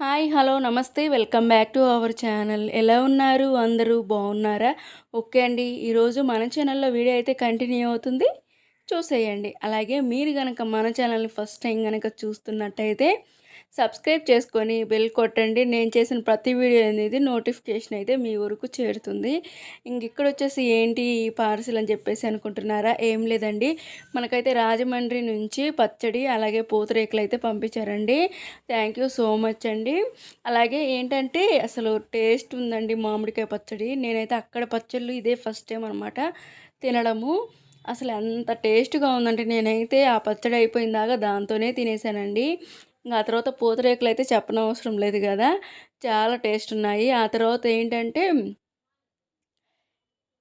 Hi hello నమస్తే. Welcome back to our channel. ఎలా ఉన్నారు? అందరూ బాగున్నారా? ఓకే అండి. ఈరోజు మన ఛానల్లో వీడియో అయితే కంటిన్యూ అవుతుంది. చూసేయండి. అలాగే మీరు కనుక మన ఛానల్ని ఫస్ట్ టైం కనుక చూస్తున్నట్టయితే సబ్స్క్రైబ్ చేసుకొని బెల్ కొట్టండి. నేను చేసిన ప్రతి వీడియో అనేది నోటిఫికేషన్ అయితే మీ వరకు చేరుతుంది. ఇంక ఇక్కడ వచ్చేసి ఏంటి ఈ పార్సిల్ అని చెప్పేసి అనుకుంటున్నారా? ఏం లేదండి. మనకైతే రాజమండ్రి నుంచి పచ్చడి అలాగే పూతరేకులు అయితే పంపించారండి. థ్యాంక్ యూ సో మచ్ అండి. అలాగే ఏంటంటే అసలు టేస్ట్ ఉందండి మామిడికాయ పచ్చడి. నేనైతే అక్కడ పచ్చళ్ళు ఇదే ఫస్ట్ టైం అనమాట తినడము. అసలు ఎంత టేస్ట్గా ఉందంటే నేనైతే ఆ పచ్చడి అయిపోయిందాకా దాంతోనే తినేసానండి. ఇంకా ఆ తర్వాత పూతరేకులు అయితే చెప్పనవసరం లేదు కదా. చాలా టేస్ట్ ఉన్నాయి. ఆ తర్వాత ఏంటంటే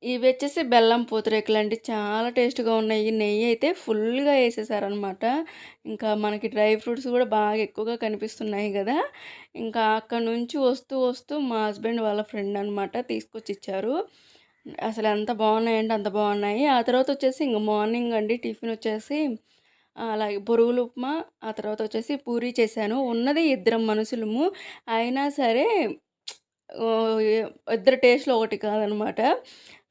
ఇవి వచ్చేసి బెల్లం పూతరేకులు అండి. చాలా టేస్ట్గా ఉన్నాయి. నెయ్యి అయితే ఫుల్గా వేసేసారనమాట. ఇంకా మనకి డ్రై ఫ్రూట్స్ కూడా బాగా ఎక్కువగా కనిపిస్తున్నాయి కదా. ఇంకా అక్కడ నుంచి వస్తూ వస్తూ మా హస్బెండ్ వాళ్ళ ఫ్రెండ్ అనమాట తీసుకొచ్చి ఇచ్చారు. అసలు ఎంత బాగున్నాయంటే అంత బాగున్నాయి. ఆ తర్వాత వచ్చేసి ఇంక మార్నింగ్ అండి టిఫిన్ వచ్చేసి అలాగే బొరుగులు ఉప్మా ఆ తర్వాత వచ్చేసి పూరి చేశాను. ఉన్నది ఇద్దరం మనుషులము. అయినా సరే ఇద్దరు టేస్ట్లో ఒకటి కాదనమాట.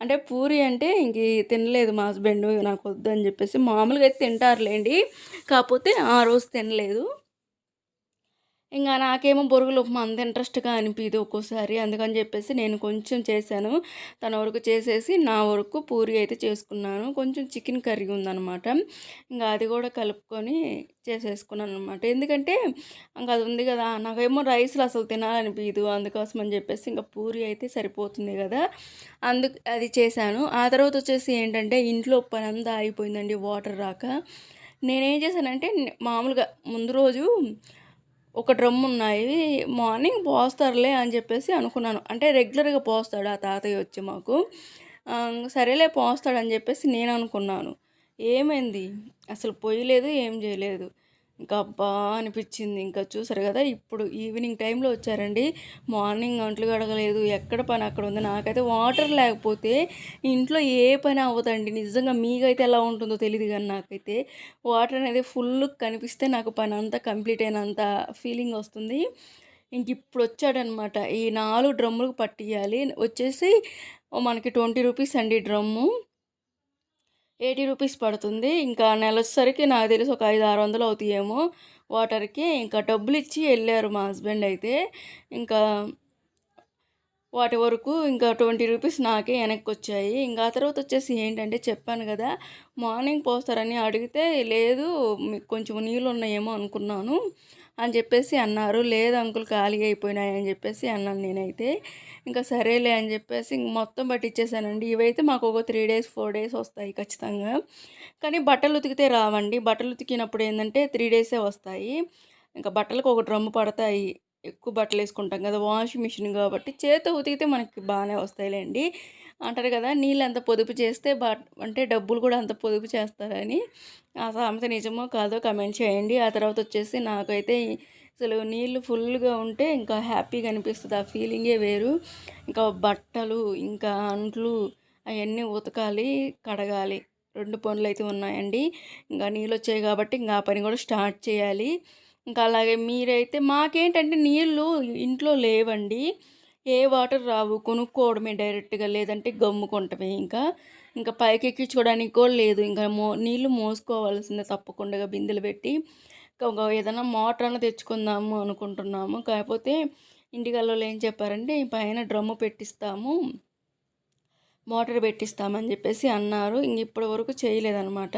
అంటే పూరి అంటే ఇంక తినలేదు మా హస్బెండ్ నాకు వద్దు అని చెప్పేసి మామూలుగా అయితే తింటారులేండి. కాకపోతే ఆ రోజు తినలేదు. ఇంకా నాకేమో బొరుగులు ఉప్మా అంత ఇంట్రెస్ట్గా అనిపించదు ఒక్కోసారి. అందుకని చెప్పేసి నేను కొంచెం చేశాను. తన వరకు చేసేసి నా వరకు పూరి అయితే చేసుకున్నాను. కొంచెం చికెన్ కర్రీ ఉందనమాట ఇంకా అది కూడా కలుపుకొని చేసేసుకున్నాను అనమాట ఎందుకంటే ఇంకా అది ఉంది కదా నాకేమో రైస్లు అసలు తినాలనిపించదు అందుకోసం అని చెప్పేసి ఇంకా పూరి అయితే సరిపోతుంది కదా. అందుకు అది చేశాను. ఆ తర్వాత వచ్చేసి ఏంటంటే ఇంట్లో పని అంతా అయిపోయిందండి వాటర్ రాక. నేనేం చేశానంటే మామూలుగా ముందు రోజు ఒక డ్రమ్ ఉన్నాయి. మార్నింగ్ పోస్తారులే అని చెప్పేసి అనుకున్నాను. అంటే రెగ్యులర్గా పోస్తాడు ఆ తాతయ్య వచ్చి మాకు. సరేలే పోస్తాడని చెప్పేసి నేను అనుకున్నాను. ఏమైంది? అసలు పొయ్యలేదు ఏం చేయలేదు. ఇంకా అబ్బా అనిపించింది. ఇంకా చూసారు కదా ఇప్పుడు ఈవినింగ్ టైంలో వచ్చారండి. మార్నింగ్ అంట్లు గడగలేదు. ఎక్కడ పని అక్కడ ఉంది? నాకైతే వాటర్ లేకపోతే ఇంట్లో ఏ పని అవ్వదండి. నిజంగా మీకైతే ఎలా ఉంటుందో తెలియదు కానీ నాకైతే వాటర్ అనేది ఫుల్ కనిపిస్తే నాకు పని అంతా కంప్లీట్ అయినంత ఫీలింగ్ వస్తుంది. ఇంక ఇప్పుడు వచ్చాడనమాట. ఈ నాలుగు డ్రమ్ములకు పట్టియాలి. వచ్చేసి మనకి ట్వంటీ రూపీస్ అండి డ్రమ్ము. ఎయిటీ రూపీస్ పడుతుంది. ఇంకా నెల వచ్చేసరికి నాకు తెలిసి ఒక ఐదు ఆరు వందలు అవుతాయేమో వాటర్కి. ఇంకా డబ్బులు ఇచ్చి వెళ్ళారు మా హస్బెండ్ అయితే. ఇంకా వాటి వరకు ఇంకా ట్వంటీ రూపీస్ నాకే వెనక్కి వచ్చాయి ఇంకా ఆ తర్వాత వచ్చేసి ఏంటంటే చెప్పాను కదా మార్నింగ్ పోస్తారని అడిగితే లేదు మీకు కొంచెం నీళ్ళు ఉన్నాయేమో అనుకున్నాను. అని చెప్పేసి అన్నారు. లేదు అంకుల్ ఖాళీ అయిపోయినాయి అని చెప్పేసి అన్నాను నేనైతే. ఇంకా సరేలే అని చెప్పేసి ఇంక మొత్తం పట్టించేసానండి ఇవైతే మాకు ఒక త్రీ డేస్ ఫోర్ డేస్ వస్తాయి ఖచ్చితంగా. కానీ బట్టలు ఉతికితే రావండి. బట్టలు ఉతికినప్పుడు ఏంటంటే త్రీ డేసే వస్తాయి. ఇంకా బట్టలకు ఒక డ్రమ్ము పడతాయి. ఎక్కువ బట్టలు వేసుకుంటాం కదా వాషింగ్ మిషన్ కాబట్టి చేత ఉతికితే మనకి బాగానే వస్తాయిలేండి. అంటారు కదా నీళ్ళు అంత పొదుపు చేస్తే బా అంటే డబ్బులు కూడా అంత పొదుపు చేస్తారని. ఆ సామెత నిజమో కాదో కమెంట్ చేయండి. ఆ తర్వాత వచ్చేసి నాకైతే అసలు నీళ్ళు ఫుల్గా ఉంటే ఇంకా హ్యాపీగా అనిపిస్తుంది. ఆ ఫీలింగే వేరు. ఇంకా బట్టలు ఇంకా అంట్లు అవన్నీ ఉతకాలి కడగాలి. రెండు పనులు అయితే ఉన్నాయండి. ఇంకా నీళ్ళు వచ్చాయి కాబట్టి ఇంకా ఆ పని కూడా స్టార్ట్ చేయాలి. ఇంకా అలాగే మీరైతే మాకేంటంటే నీళ్ళు ఇంట్లో లేవండి. ఏ వాటర్ రావు. కొనుక్కోవడమే డైరెక్ట్గా లేదంటే గమ్ముకుంటమే ఇంకా. ఇంకా పైకి ఎక్కించుకోవడానికి కూడా లేదు. ఇంకా మో నీళ్ళు మోసుకోవాల్సిందే తప్పకుండా బిందెలు పెట్టి. ఇంకా ఏదైనా మోటార్ అన్న తెచ్చుకుందాము అనుకుంటున్నాము. కాకపోతే ఇంటికల్లో ఏం చెప్పారంటే పైన డ్రమ్ము పెట్టిస్తాము. మోటార్ పెట్టిస్తామని చెప్పేసి అన్నారు. ఇంక ఇప్పటి వరకు చేయలేదనమాట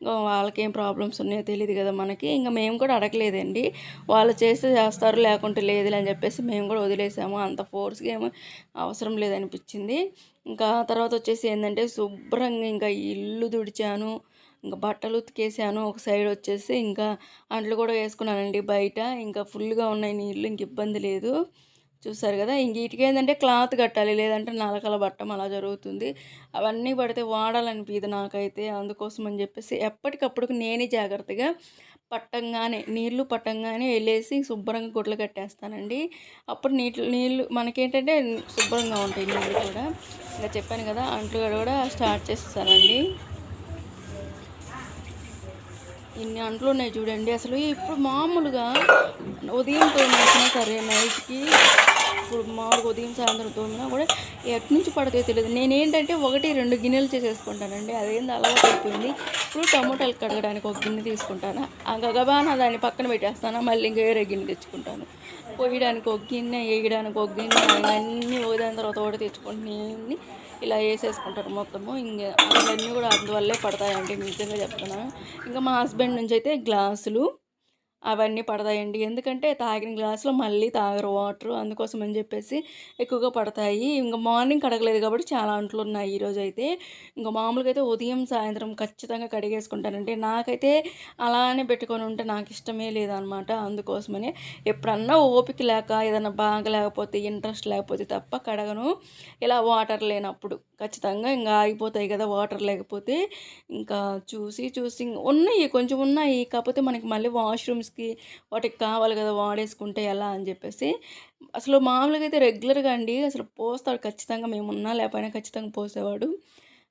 ఇంకా వాళ్ళకి ఏం ప్రాబ్లమ్స్ ఉన్నాయో తెలియదు కదా మనకి. ఇంకా మేము కూడా అడగలేదండి. వాళ్ళు చేస్తే చేస్తారు లేకుంటే లేదు అని చెప్పేసి మేము కూడా వదిలేసాము. అంత ఫోర్స్గా ఏమో అవసరం లేదనిపించింది. ఇంకా తర్వాత వచ్చేసి ఏంటంటే శుభ్రంగా ఇంకా ఇల్లు దుడిచాను ఇంకా బట్టలు ఉతికేసాను. ఒక సైడ్ వచ్చేసి ఇంకా అంట్లు కూడా వేసుకున్నానండి బయట. ఇంకా ఫుల్గా ఉన్నాయి నీళ్ళు ఇంక ఇబ్బంది లేదు. చూసారు కదా ఇంక ఏంటంటే క్లాత్ కట్టాలి లేదంటే నలకల బట్టం అలా జరుగుతుంది. అవన్నీ పడితే వాడాలనిపించదు నాకైతే అందుకోసం అని చెప్పేసి ఎప్పటికప్పుడు నేనే జాగ్రత్తగా పట్టంగానే నీళ్ళు పట్టంగానే వెళ్ళేసి శుభ్రంగా గుడ్లు కట్టేస్తానండి. అప్పుడు నీళ్ళు నీళ్ళు మనకేంటంటే శుభ్రంగా ఉంటాయి నీళ్ళు కూడా. ఇంకా చెప్పాను కదా అంట్లు కూడా స్టార్ట్ చేస్తానండి. ఇన్ని అంట్లు ఉన్నాయి చూడండి అసలు ఇప్పుడు మామూలుగా ఉదయం తోమినా సరే నైట్కి ఇప్పుడు మామూలుగా ఉదయం సాయంత్రం తోమినా కూడా ఎటు నుంచి పడతాయో తెలియదు. నేనేంటంటే ఒకటి రెండు గిన్నెలు చేసేసుకుంటానండి. అదేంది అలవాటు అయిపోయింది. ఇప్పుడు టమోటాలు కడగడానికి ఒక గిన్నె తీసుకుంటాను. ఆ గగబాన దాన్ని పక్కన పెట్టేస్తాను. మళ్ళీ ఇంకా వేరే గిన్నె తెచ్చుకుంటాను. పోయడానికి ఒక గిన్నె వేయడానికి ఒక గిన్నె అన్నీ ఒకదాని తర్వాత ఒకటి తెచ్చుకుంటున్నాయి ఇలా వేసేసుకుంటారు మొత్తము. ఇంకా అవన్నీ కూడా అందువల్లే పడతాయండి. నిజంగా చెప్తున్నాను. ఇంకా మా హస్బెండ్ నుంచి అయితే గ్లాసులు అవన్నీ పడతాయండి. ఎందుకంటే తాగిన గ్లాసులో మళ్ళీ తాగరు వాటర్ అందుకోసం అని చెప్పేసి ఎక్కువగా పడతాయి. ఇంకా మార్నింగ్ కడగలేదు కాబట్టి చాలా అంట్లు ఉన్నాయి ఈరోజు అయితే ఇంకా మామూలుగా అయితే ఉదయం సాయంత్రం ఖచ్చితంగా కడిగేసుకుంటానండి. నాకైతే అలానే పెట్టుకొని ఉంటే నాకు ఇష్టమే లేదనమాట అందుకోసమని. ఎప్పుడన్నా ఓపిక లేక ఏదైనా బాగా లేకపోతే ఇంట్రెస్ట్ లేకపోతే తప్ప కడగను. ఇలా వాటర్ లేనప్పుడు ఖచ్చితంగా ఇంకా ఆగిపోతాయి కదా వాటర్ లేకపోతే. ఇంకా చూసి చూసి ఉన్నాయి కొంచెం ఉన్నాయి. కాకపోతే మనకి మళ్ళీ వాష్రూమ్స్ వాష్రూమ్స్కి వాటికి కావాలి కదా వాడేసుకుంటే ఎలా అని చెప్పేసి అసలు మామూలుగా అయితే రెగ్యులర్గా అండి అసలు పోస్తాడు ఖచ్చితంగా మేము ఉన్నా లేకపోయినా ఖచ్చితంగా పోసేవాడు.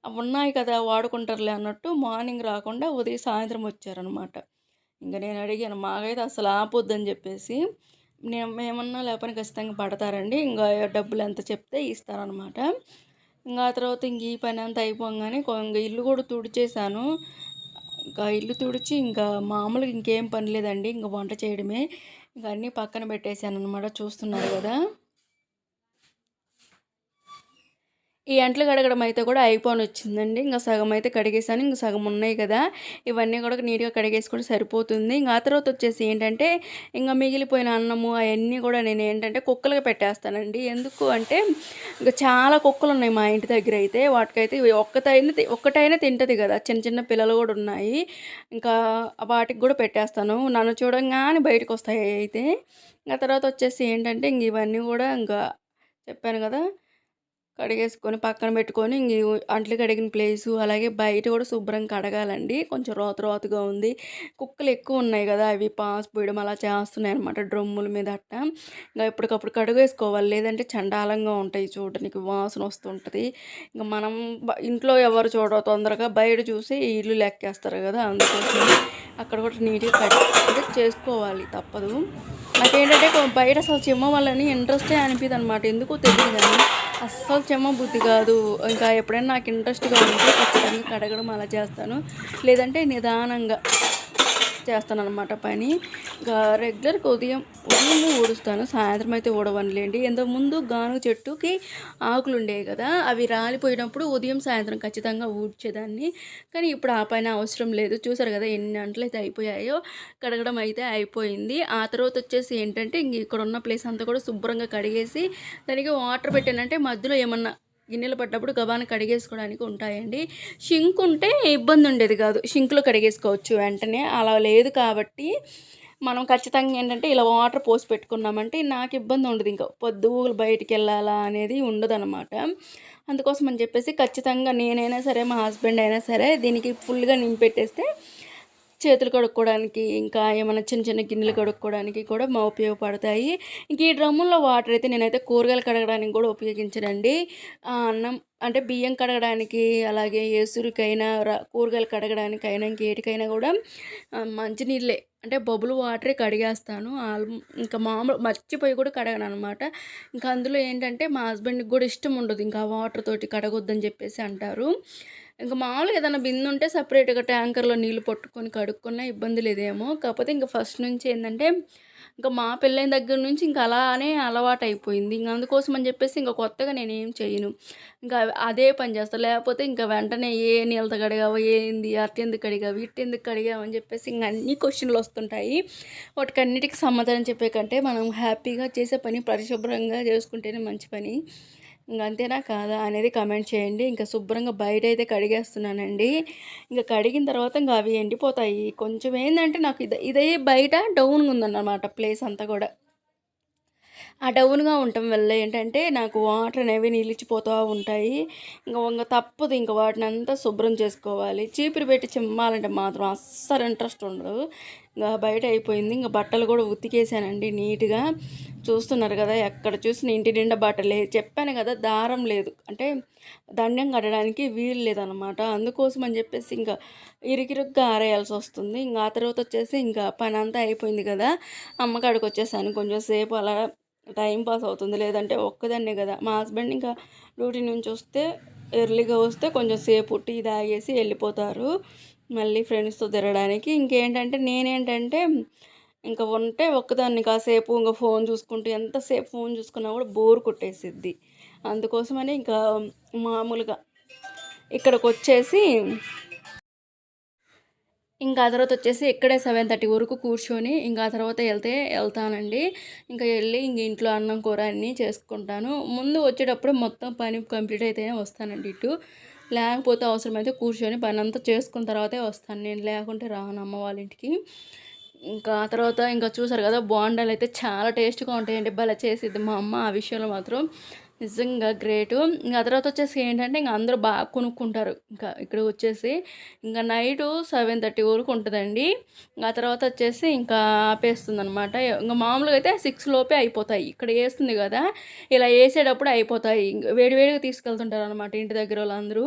అవి ఉన్నాయి కదా వాడుకుంటారులే అన్నట్టు మార్నింగ్ రాకుండా ఉదయం సాయంత్రం వచ్చారనమాట ఇంకా నేను అడిగాను మాకైతే అసలు ఆపొద్దని చెప్పేసి నేను మేమన్నా లేకపోయినా ఖచ్చితంగా పడతారండి ఇంకా డబ్బులు ఎంత చెప్తే ఇస్తారనమాట ఇంకా ఆ తర్వాత ఇంక ఈ పని అంతా అయిపోగానే ఇంకా ఇల్లు కూడా తుడిచేసాను ఇంకా ఇల్లు తుడిచి ఇంకా మామూలుగా ఇంకేం పని లేదండి. ఇంకా వంట చేయడమే. ఇంకా అన్నీ పక్కన పెట్టేశాను అనమాట చూస్తున్నారు కదా. ఈ అంట్లు కడగడం అయితే కూడా అయిపోని వచ్చిందండి. ఇంకా సగం అయితే కడిగేసాను ఇంకా సగం ఉన్నాయి కదా. ఇవన్నీ కూడా నీట్గా కడిగేసి కూడా సరిపోతుంది. ఇంకా ఆ తర్వాత వచ్చేసి ఏంటంటే ఇంకా మిగిలిపోయిన అన్నము అవన్నీ కూడా నేను ఏంటంటే కుక్కలుగా పెట్టేస్తానండి. ఎందుకు అంటే ఇంకా చాలా కుక్కలు ఉన్నాయి మా ఇంటి దగ్గర అయితే. వాటికైతే ఒక్కటైనా ఒక్కటైనా తింటుంది కదా. చిన్న చిన్న పిల్లలు కూడా ఉన్నాయి. ఇంకా వాటికి కూడా పెట్టేస్తాను. నన్ను చూడంగానే బయటకు వస్తాయి అయితే. ఇంకా తర్వాత వచ్చేసి ఏంటంటే ఇంక ఇవన్నీ కూడా ఇంకా చెప్పాను కదా. కడిగేసుకొని పక్కన పెట్టుకొని అంట్లు కడిగిన ప్లేసు అలాగే బయట కూడా శుభ్రం కడగాలండి. కొంచెం రోత రోతగా ఉంది. కుక్కలు ఎక్కువ ఉన్నాయి కదా అవి పాస్ పోయడం అలా చేస్తున్నాయి అనమాట డ్రమ్ముల మీద అట్ట. ఇంకా ఎప్పటికప్పుడు కడుగేసుకోవాలి. లేదంటే చండాలంగా ఉంటాయి చూడడానికి వాసన వస్తుంటుంది. ఇంకా మనం ఇంట్లో ఎవరు చూడ తొందరగా బయట చూసి ఇల్లు లెక్కేస్తారు కదా అందుకోసం అక్కడ కూడా నీట్గా కట్ చేసుకోవాలి తప్పదు. నాకేంటంటే బయట అసలు చెమ్మ వాళ్ళని ఇంట్రెస్టే అనిపిది అనమాట ఎందుకో తెలియదు కానీ అస్సలు చెమ్మ బుద్ధి కాదు. ఇంకా ఎప్పుడైనా నాకు ఇంట్రెస్ట్గా ఉంటే ఖచ్చితంగా కడగడం అలా చేస్తాను. లేదంటే నిదానంగా చేస్తాను అనమాట పని. ఇంకా రెగ్యులర్గా ఉదయం ఉదయం ఊడుస్తాను సాయంత్రం అయితే ఊడవనులేండి. ఇంతకుముందు గాను చెట్టుకి ఆకులు ఉండేవి కదా అవి రాలిపోయినప్పుడు ఉదయం సాయంత్రం ఖచ్చితంగా ఊడ్చేదాన్ని. కానీ ఇప్పుడు ఆ పైన అవసరం లేదు. చూసారు కదా ఎన్ని గంటలు అయితే అయిపోయాయో కడగడం అయితే అయిపోయింది. ఆ తర్వాత వచ్చేసి ఏంటంటే ఇంక ఇక్కడ ఉన్న ప్లేస్ అంతా కూడా శుభ్రంగా కడిగేసి దానికి వాటర్ పెట్టానంటే మధ్యలో ఏమన్నా గిన్నెలు పడ్డప్పుడు గబాన కడిగేసుకోవడానికి ఉంటాయండి. షింక్ ఉంటే ఇబ్బంది ఉండేది కాదు. షింక్లో కడిగేసుకోవచ్చు వెంటనే. అలా లేదు కాబట్టి మనం ఖచ్చితంగా ఏంటంటే ఇలా వాటర్ పోసి పెట్టుకున్నామంటే నాకు ఇబ్బంది ఉండదు. ఇంకా పొద్దు బయటికి వెళ్ళాలా అనేది ఉండదు అనమాట అందుకోసం అని చెప్పేసి ఖచ్చితంగా నేనైనా సరే మా హస్బెండ్ అయినా సరే దీనికి ఫుల్గా నింపెట్టేస్తే చేతులు కడుక్కోవడానికి ఇంకా ఏమైనా చిన్న చిన్న గిన్నెలు కడుక్కోవడానికి కూడా మా ఉపయోగపడతాయి. ఇంక ఈ డ్రమ్ముల్లో వాటర్ అయితే నేనైతే కూరగాయలు కడగడానికి కూడా ఉపయోగించనండి. అన్నం అంటే బియ్యం కడగడానికి అలాగే ఏసురికైనా కూరగాయలు కడగడానికైనా ఇంకేటికైనా కూడా మంచినీళ్ళే అంటే బొబ్బులు వాటరే కడిగేస్తాను. ఇంకా మామూలు మర్చిపోయి కూడా కడగను అనమాట ఇంకా అందులో ఏంటంటే మా హస్బెండ్కి కూడా ఇష్టం ఉండదు. ఇంకా వాటర్ తోటి కడగొద్దని చెప్పేసి అంటారు. ఇంకా మామూలుగా ఏదైనా బిందు ఉంటే సపరేట్గా ట్యాంకర్లో నీళ్ళు పట్టుకొని కడుక్కున్నా ఇబ్బంది లేదేమో. కాకపోతే ఇంకా ఫస్ట్ నుంచి ఏంటంటే ఇంకా మా పెళ్ళైన దగ్గర నుంచి ఇంకా అలానే అలవాటు అయిపోయింది ఇంకా అందుకోసం అని చెప్పేసి ఇంకా కొత్తగా నేను ఏం చేయను. ఇంకా అదే పని చేస్తాను లేకపోతే ఇంకా వెంటనే ఏ నీళ్ళతో కడిగావు ఏంది అట్టెందుకు కడిగావు ఇట్టెందుకు కడిగావు అని చెప్పేసి ఇంకా అన్ని క్వశ్చన్లు వస్తుంటాయి. వాటికి అన్నిటికీ సమాధానం చెప్పే కంటే మనం హ్యాపీగా చేసే పని పరిశుభ్రంగా చేసుకుంటేనే మంచి పని. ఇంక అంతేనా కాదా అనేది కమెంట్ చేయండి. ఇంకా శుభ్రంగా బయట అయితే కడిగేస్తున్నానండి. ఇంకా కడిగిన తర్వాత ఇంకా అవి ఎండిపోతాయి. కొంచెం ఏంటంటే నాకు ఇది ఇదే బయట డౌన్గా ఉందన్నమాట ప్లేస్ అంతా కూడా. ఆ డౌన్గా ఉండటం వల్ల ఏంటంటే నాకు వాటర్ అనేవి నిలిచిపోతూ ఉంటాయి. ఇంకా ఇంకా తప్పదు ఇంకా వాటిని అంతా శుభ్రం చేసుకోవాలి. చీపురు పెట్టి చిమ్మాలంటే మాత్రం అస్సలు ఇంట్రెస్ట్ ఉండదు. ఇంకా బయట అయిపోయింది. ఇంకా బట్టలు కూడా ఉతికేసానండి నీట్గా. చూస్తున్నారు కదా ఎక్కడ చూసిన ఇంటి నిండా బట్టలే. చెప్పాను కదా దారం లేదు. అంటే దండం కట్టడానికి వీలు లేదనమాట అందుకోసం అని చెప్పేసి ఇంకా ఇరుకిరుగ్గా ఆరేయాల్సి వస్తుంది. ఇంకా ఆ తర్వాత వచ్చేసి ఇంకా పని అంతా అయిపోయింది కదా అమ్మకాడికి వచ్చేసాను. కొంచెం సేపు అలా టైం పాస్ అవుతుంది. లేదంటే ఒక్కదాన్నే కదా. మా హస్బెండ్ ఇంకా డ్యూటీ నుంచి వస్తే ఎర్లీగా వస్తే కొంచెం సేపు టీ తాగేసి వెళ్ళిపోతారు. మళ్ళీ ఫ్రెండ్స్తో తిరగడానికి. ఇంకేంటంటే నేనేంటంటే ఇంకా ఉంటే ఒక్కదాన్ని కాసేపు ఇంకా ఫోన్ చూసుకుంటూ ఎంతసేపు ఫోన్ చూసుకున్నా కూడా బోర్ కొట్టేసిద్ది. అందుకోసమని ఇంకా మామూలుగా ఇక్కడికి వచ్చేసి ఇంకా ఆ తర్వాత వచ్చేసి ఇక్కడే సెవెన్ థర్టీ వరకు కూర్చొని ఇంకా ఆ తర్వాత వెళ్తే వెళ్తానండి. ఇంకా వెళ్ళి ఇంక ఇంట్లో అన్నం కూర అన్నీ చేసుకుంటాను. ముందు వచ్చేటప్పుడు మొత్తం పని కంప్లీట్ అయితేనే వస్తానండి ఇటు. లేకపోతే అవసరమైతే కూర్చొని పని అంతా చేసుకున్న తర్వాతే వస్తాను. నేను లేకుంటే రాను అమ్మ వాళ్ళ ఇంటికి. ఇంకా తర్వాత ఇంకా చూసారు కదా బోండాలు అయితే చాలా టేస్ట్గా ఉంటాయండి. భలే చేసిద్ది మా అమ్మ ఆ విషయంలో మాత్రం. నిజంగా గ్రేట్. ఇంకా తర్వాత వచ్చేసి ఏంటంటే ఇంకా అందరూ బాగా కొనుక్కుంటారు. ఇంకా ఇక్కడ వచ్చేసి ఇంకా నైటు సెవెన్ థర్టీ వరకు ఉంటుందండి. ఇంకా తర్వాత వచ్చేసి ఇంకా ఆపేస్తుంది అనమాట ఇంకా మామూలుగా అయితే సిక్స్ లోపే అయిపోతాయి. ఇక్కడ వేస్తుంది కదా ఇలా వేసేటప్పుడు అయిపోతాయి. వేడివేడిగా తీసుకెళ్తుంటారు అనమాట ఇంటి దగ్గర వాళ్ళందరూ.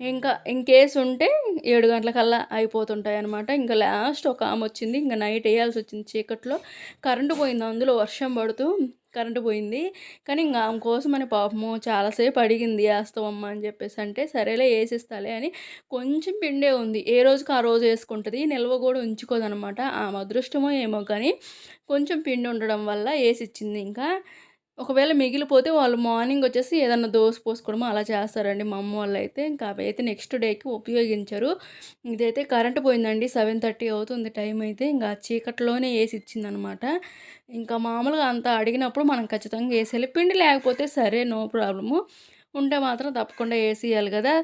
ఇంకా ఇంకేస్ ఉంటే ఏడు గంటలకల్లా అయిపోతుంటాయి అనమాట ఇంకా లాస్ట్ ఒక ఆమె వచ్చింది. ఇంకా నైట్ వేయాల్సి వచ్చింది చీకట్లో. కరెంటు పోయింది అందులో వర్షం పడుతూ. కరెంటు పోయింది. కానీ ఇంకా ఆమె కోసమని పాపము చాలాసేపు అడిగింది వేస్తావమ్మ అని చెప్పేసి. అంటే సరేలే వేసిస్తాలే అని కొంచెం పిండే ఉంది. ఏ రోజుకి ఆ రోజు వేసుకుంటుంది నిల్వ కూడా ఉంచుకోదనమాట. ఆమె అదృష్టమో ఏమో కానీ కొంచెం పిండి ఉండడం వల్ల వేసిచ్చింది. ఇంకా ఒకవేళ మిగిలిపోతే వాళ్ళు మార్నింగ్ వచ్చేసి ఏదన్నా దోశ పోసుకోవడమో అలా చేస్తారండి. మా అమ్మ వాళ్ళు అయితే ఇంకా అవి అయితే నెక్స్ట్ డేకి ఉపయోగించరు. ఇదైతే కరెంట్ పోయిందండి. సెవెన్ థర్టీ అవుతుంది టైం అయితే. ఇంకా చీకట్లోనే వేసి ఇచ్చిందనమాట. ఇంకా మామూలుగా అంత అడిగినప్పుడు మనం ఖచ్చితంగా వేసేయాలి పిండి లేకపోతే సరే నో ప్రాబ్లము. ఉంటే మాత్రం తప్పకుండా వేసేయాలి కదా.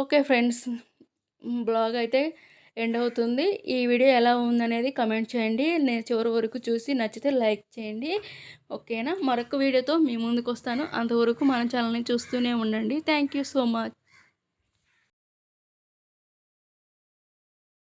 ఓకే ఫ్రెండ్స్ బ్లాగ్ అయితే ఎండ్ అవుతుంది ఈ వీడియో ఎలా ఉందనేది కమెంట్ చేయండి. నేను చివరి వరకు చూసి నచ్చితే లైక్ చేయండి. ఓకేనా? మరొక వీడియోతో మీ ముందుకు వస్తాను అంతవరకు మన ఛానల్ని చూస్తూనే ఉండండి. Thank you so much.